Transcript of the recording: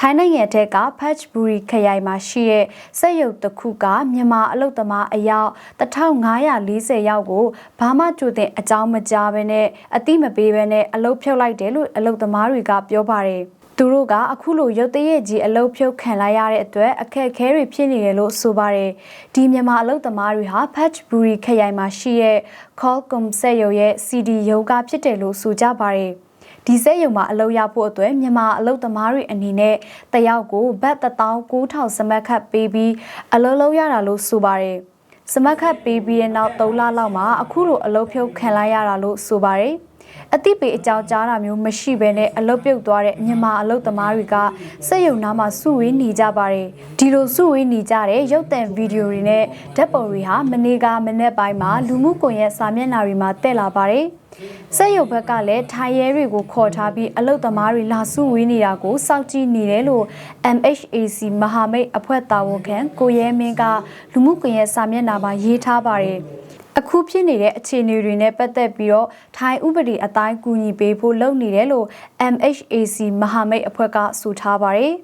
ထိုင်းနိုင်ငံထက်က Patchbury ခရိုင်မှာရှိတဲ့စက်ရုပ်တစ်ခုကမြန်မာအလုပ်သမားအယောက်1540ယောက်ကိုဘာမှကြိုတင်အကြောင်းမကြားဘဲနဲ့အတိမပေးဘဲနဲ့အလုပ်ဖြုတ်လိုက်တယ်လို့အလုပ်သမားတွေကပြောပါတယ်။သူတို့ကအခုလိုရုတ်တရက်ကြီးအလုပ်ဖြုတ်ခံလိုက်ရတဲ့အတွက်အခက်အခဲတွေဖြစ်နေတယ်လို့ဆိုပါတယ်။ဒီမြန်မာအလုပ်သမားတွေဟာ Patchbury ခရိုင်မှာရှိတဲ့ Qualcomm စက်ရုံရဲ့ CD ရုံးကဖြစ်တယ်လို့ဆိုကြပါတယ်။ ဒီစက်ရုံမှာအလုပ်ရဖို့အတွက်မြန်မာအလုပ်သမားတွေအနေနဲ့တယောက်ကိုဘတ်19000စမတ်ခတ်ပေးပြီးအလုပ်လုပ်ရတာလို့ဆိုပါတယ်။စမတ်ခတ်ပေးပြီးတဲ့နောက်3လလောက်မှာအခုလိုအလုပ်ဖြုတ်ခံလိုက်ရတာလို့ဆိုပါတယ်။အတိပေအကြောင်းကြားတာမျိုးမရှိဘဲနဲ့အလုပ်ပြုတ်သွားတဲ့မြန်မာအလုပ်သမားတွေကစက်ရုံနားမှာစုဝေးနေကြပါတယ်ဒီလိုစုဝေးနေကြတဲ့ရုပ်သံဗီဒီယိုတွေနဲ့ဓာတ်ပုံတွေဟာမနေ့ကမနေ့ပိုင်းမှာလူမှုကွန်ရက်စာမျက်နှာတွေမှာတက်လာပါတယ် စက်ရုပ်ဘက်ကလည်းထိုင်ရဲတွေကိုခေါ်ထားပြီးအလုတ်သမားတွေလာစုဝေးနေတာကိုစောင့်ကြည့်နေတယ်လို့ MHAC မဟာမိတ်အဖွဲ့တာဝန်ခံကိုရဲမင်းကလူမှုကွန်ရက်စာမျက်နှာမှာရေးထားပါတယ်အခုဖြစ်နေတဲ့အခြေအနေတွေနဲ့ပတ်သက်ပြီးတော့ထိုင်းဥပဒေအတိုင်းကူညီပေးဖို့လုပ်နေတယ်လို့ MHAC မဟာမိတ်အဖွဲ့ကဆိုထားပါတယ်။